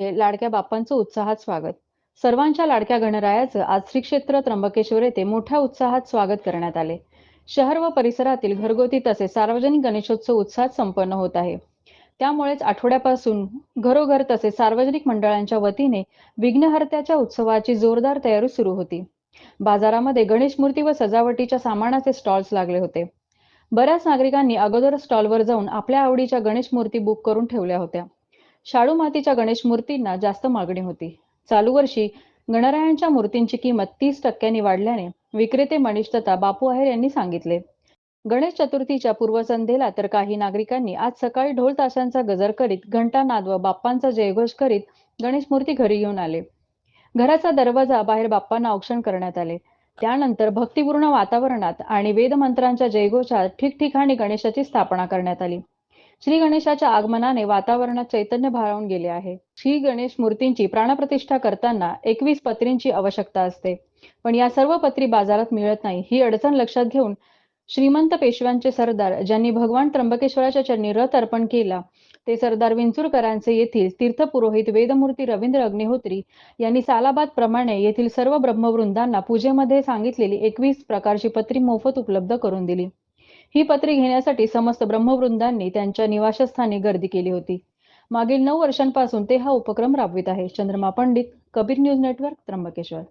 लाडक्या बाप्पांचं उत्साहात स्वागत. सर्वांच्या लाडक्या गणरायाचं आज श्री क्षेत्र त्र्यंबकेश्वर येथे मोठ्या उत्साहात स्वागत करण्यात आले. शहर व परिसरातील घरगुती तसेच सार्वजनिक गणेशोत्सव उत्साहात संपन्न होत आहे. त्यामुळेच आठवड्यापासून घरोघर तसेच सार्वजनिक मंडळांच्या वतीने विघ्नहर्त्याच्या उत्सवाची जोरदार तयारी सुरू होती. बाजारामध्ये गणेश मूर्ती व सजावटीच्या सामानाचे स्टॉल्स लागले होते. बऱ्याच नागरिकांनी अगोदर स्टॉलवर जाऊन आपल्या आवडीच्या गणेश मूर्ती बुक करून ठेवल्या होत्या. शाडू मातीच्या गणेश मूर्तींना जास्त मागणी होती. चालू वर्षी गणरायांच्या मूर्तींची किंमत तीस टक्क्यांनी वाढल्याने विक्रेते मनीष तथा बापू आहेर यांनी सांगितले. गणेश चतुर्थीच्या पूर्वसंध्येला तर काही नागरिकांनी आज सकाळी ढोल ताशांचा गजर करीत घंटानाद व बाप्पांचा जयघोष करीत गणेश मूर्ती घरी घेऊन आले. घराचा दरवाजा बाहेर बाप्पांना औक्षण करण्यात आले. त्यानंतर भक्तिपूर्ण वातावरणात आणि वेदमंत्रांच्या जयघोषात ठिकठिकाणी गणेशाची स्थापना करण्यात आली. श्री गणेशाच्या आगमनाने वातावरणात चैतन्य भारावून गेले आहे. श्री गणेश मूर्तींची प्राणप्रतिष्ठा करताना एकवीस पत्रींची आवश्यकता असते. पण या सर्व पत्री बाजारात मिळत नाही ही अडचण लक्षात घेऊन श्रीमंत पेशव्यांचे सरदार ज्यांनी भगवान त्र्यंबकेश्वराच्या चरणी रथ अर्पण केला ते सरदार विंचुरकरांचे येथील तीर्थपुरोहित वेदमूर्ती रवींद्र अग्निहोत्री यांनी सालाबाद प्रमाणे येथील सर्व ब्रह्मवृंदांना पूजेमध्ये सांगितलेली एकवीस प्रकारची पत्री मोफत उपलब्ध करून दिली. ही पत्री घेण्यासाठी समस्त ब्रह्मवृंदांनी त्यांच्या निवासस्थानी गर्दी केली होती. मागील नऊ वर्षांपासून ते हा उपक्रम राबवित आहे. Chandrama Pandit Kabir news network Trimbakeshwar.